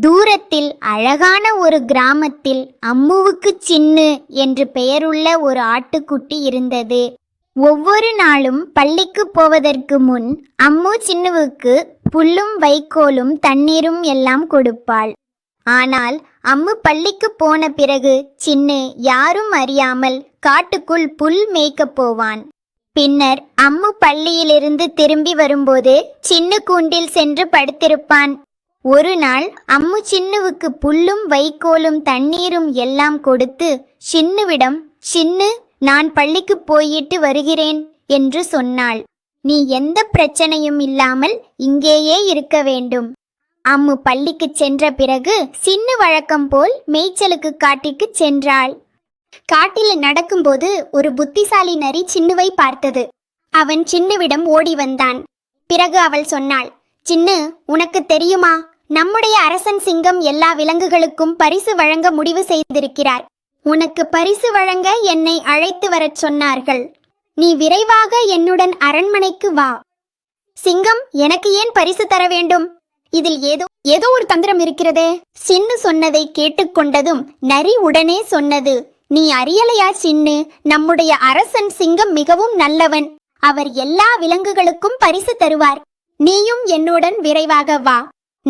தூரத்தில் அழகான ஒரு கிராமத்தில் அம்முவுக்கு சின்னு என்று பெயருள்ள ஒரு ஆட்டுக்குட்டி இருந்தது. ஒவ்வொரு நாளும் பள்ளிக்கு போவதற்கு முன் அம்மு சின்னுவுக்கு புல்லும் வைக்கோலும் தண்ணீரும் எல்லாம் கொடுப்பாள். ஆனால் அம்மு பள்ளிக்கு போன பிறகு சின்னு யாரும் அறியாமல் காட்டுக்குள் புல் மேய்க்கப் போவான். பின்னர் அம்மு பள்ளியிலிருந்து திரும்பி வரும்போது சின்னு கூண்டில் சென்று படுத்திருப்பான். ஒரு நாள் அம்மு சின்னுவுக்கு புல்லும் வைக்கோலும் தண்ணீரும் எல்லாம் கொடுத்து சின்னுவிடம் சின்னு நான் பள்ளிக்கு போயிட்டு வருகிறேன் என்று சொன்னாள். நீ எந்த பிரச்சனையும் இல்லாமல் இங்கேயே இருக்க வேண்டும் அம்மு பள்ளிக்கு சென்ற பிறகு சின்னு வழக்கம் போல் மேய்ச்சலுக்கு காட்டிற்கு சென்றாள். காட்டில் நடக்கும்போது ஒரு புத்திசாலி நரி சின்னுவை பார்த்தது. அவன் சின்னுவிடம் ஓடி வந்தான். பிறகு அவள் சொன்னாள் சின்னு உனக்கு தெரியுமா? நம்முடைய அரசன் சிங்கம் எல்லா விலங்குகளுக்கும் பரிசு வழங்க முடிவு செய்திருக்கிறார். உனக்கு பரிசு வழங்க என்னை அழைத்து வரச் சொன்னார்கள். நீ விரைவாக என்னுடன் அரண்மனைக்கு வா. சிங்கம் எனக்கு ஏன் பரிசு தர வேண்டும்? இதில் ஏதோ ஏதோ ஒரு தந்திரம் இருக்கிறதே. சின்னு சொன்னதை கேட்டுக்கொண்டதும் நரி உடனே சொன்னது நீ அறியலையா சின்னு? நம்முடைய அரசன் சிங்கம் மிகவும் நல்லவன். அவர் எல்லா விலங்குகளுக்கும் பரிசு தருவார். நீயும் என்னுடன் விரைவாக வா.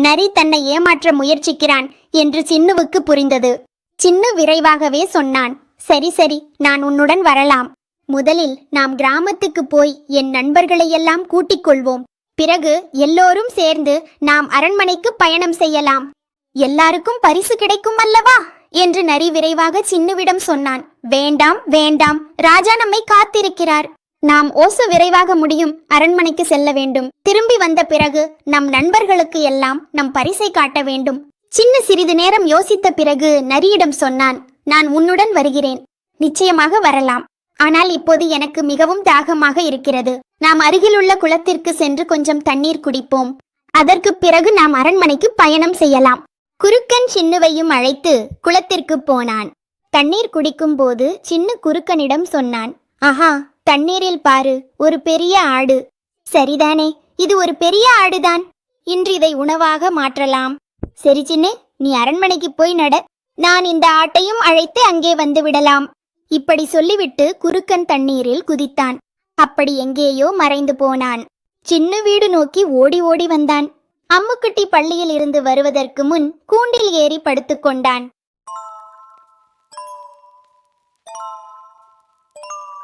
நரி தன்னை ஏமாற்ற முயற்சிக்கிறான் என்று சின்னுவுக்கு புரிந்தது. சின்னு விரைவாகவே சொன்னான் சரி சரி நான் உன்னுடன் வரலாம். முதலில் நாம் கிராமத்துக்கு போய் என் நண்பர்களை எல்லாம் கூட்டிக் கொள்வோம். பிறகு எல்லோரும் சேர்ந்து நாம் அரண்மனைக்கு பயணம் செய்யலாம். எல்லாருக்கும் பரிசு கிடைக்கும் அல்லவா? என்று நரி விரைவாக சின்னுவிடம் சொன்னான். வேண்டாம் வேண்டாம் ராஜா நம்மை காத்திருக்கிறார். நாம் ஓசு விரைவாக முடியும் அரண்மனைக்கு செல்ல வேண்டும். திரும்பி வந்த பிறகு நம் நண்பர்களுக்கு எல்லாம் நம் பரிசை காட்ட வேண்டும். சின்ன சிறிது நேரம் யோசித்த பிறகு நரியிடம் சொன்னான் நான் உன்னுடன் வருகிறேன். நிச்சயமாக வரலாம். ஆனால் இப்போது எனக்கு மிகவும் தாகமாக இருக்கிறது. நாம் அருகிலுள்ள குளத்திற்கு சென்று கொஞ்சம் தண்ணீர் குடிப்போம். அதற்கு பிறகு நாம் அரண்மனைக்கு பயணம் செய்யலாம். குறுக்கன் சின்னுவையும் அழைத்து குளத்திற்கு போனான். தண்ணீர் குடிக்கும் போது சின்ன குறுக்கனிடம் சொன்னான் ஆஹா தண்ணீரில் பாரு ஒரு பெரிய ஆடு. சரிதானே இது ஒரு பெரிய ஆடுதான். இன்று இதை உணவாக மாற்றலாம். சரி சின்னு நீ அரண்மனைக்கு போய் நட. நான் இந்த ஆட்டையும் அழைத்து அங்கே வந்து விடலாம். இப்படி சொல்லிவிட்டு குறுக்கன் தண்ணீரில் குதித்தான். அப்படி எங்கேயோ மறைந்து போனான். சின்ன வீடு நோக்கி ஓடி ஓடி வந்தான். அம்முக்குட்டி பள்ளியில் இருந்து வருவதற்கு முன் கூண்டில் ஏறி படுத்துக்கொண்டான்